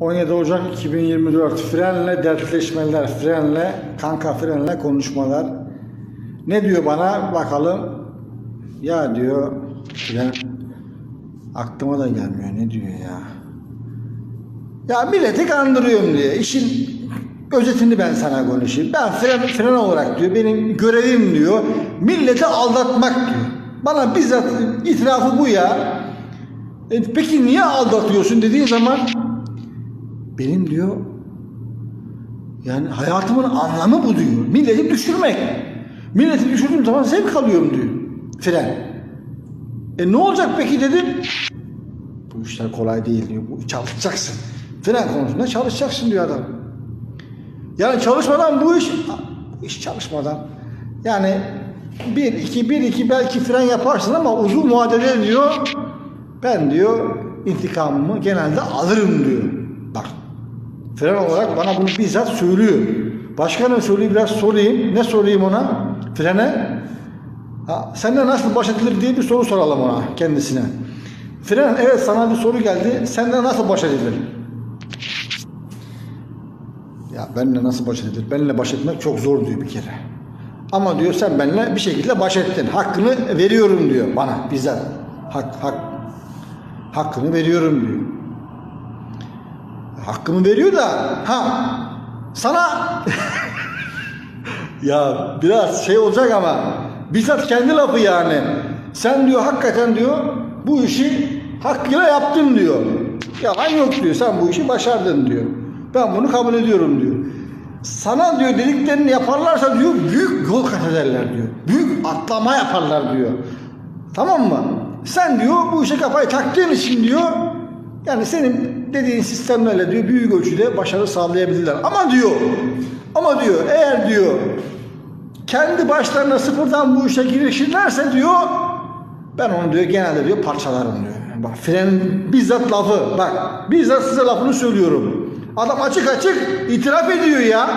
17 Ocak 2024 frenle dertleşmeler, frenle kanka frenle konuşmalar. Ne diyor bana bakalım. Ya diyor fren aklıma da gelmiyor ne diyor ya. Ya milleti kandırıyorum diyor. İşin özetini ben sana konuşayım. Ben fren, fren olarak diyor benim görevim diyor. Milleti aldatmak diyor. Bana bizzat itirafı bu ya. E, peki niye aldatıyorsun dediğin zaman benim diyor yani hayatımın anlamı bu diyor. Milleti düşürmek. Milleti düşürdüğüm zaman zevk alıyorum diyor. Fren. E ne olacak peki dedim. Bu işler kolay değil diyor. Bu çalışacaksın. Fren konusunda çalışacaksın diyor adam. Yani çalışmadan bu iş iş çalışmadan yani bir iki bir iki belki fren yaparsın ama uzun vadede diyor ben diyor intikamımı genelde alırım diyor. Bak fren olarak bana bunu bizzat söylüyor. Başka ne söyleyeyim biraz sorayım. Ne sorayım ona? Frene. Ha, senden nasıl baş edilir diye bir soru soralım ona kendisine. Fren evet sana bir soru geldi. Senden nasıl baş edilir? Ya benimle nasıl baş edilir? Benimle baş etmek çok zor diyor bir kere. Ama diyor sen benimle bir şekilde baş ettin. Hakkını veriyorum diyor bana bizzat. Hak, hak, hakkını veriyorum diyor. Hakkımı veriyor da ha sana ya biraz şey olacak ama bizzat kendi lafı yani. Sen diyor hakikaten diyor bu işi hakkıyla yaptın diyor. Yalan yok diyor. Sen bu işi başardın diyor. Ben bunu kabul ediyorum diyor. Sana diyor dediklerini yaparlarsa diyor büyük yol kat ederler diyor. Büyük atlama yaparlar diyor. Tamam mı? Sen diyor bu işe kafayı taktığın için diyor yani senin dediğin sistemlerle diyor büyük ölçüde başarı sağlayabilirler. Ama diyor ama diyor eğer diyor kendi başlarına sıfırdan bu işe girişirlerse diyor ben onu diyor genelde diyor parçalarım diyor. Bak fren bizzat lafı bak bizzat size lafını söylüyorum. Adam açık açık itiraf ediyor ya.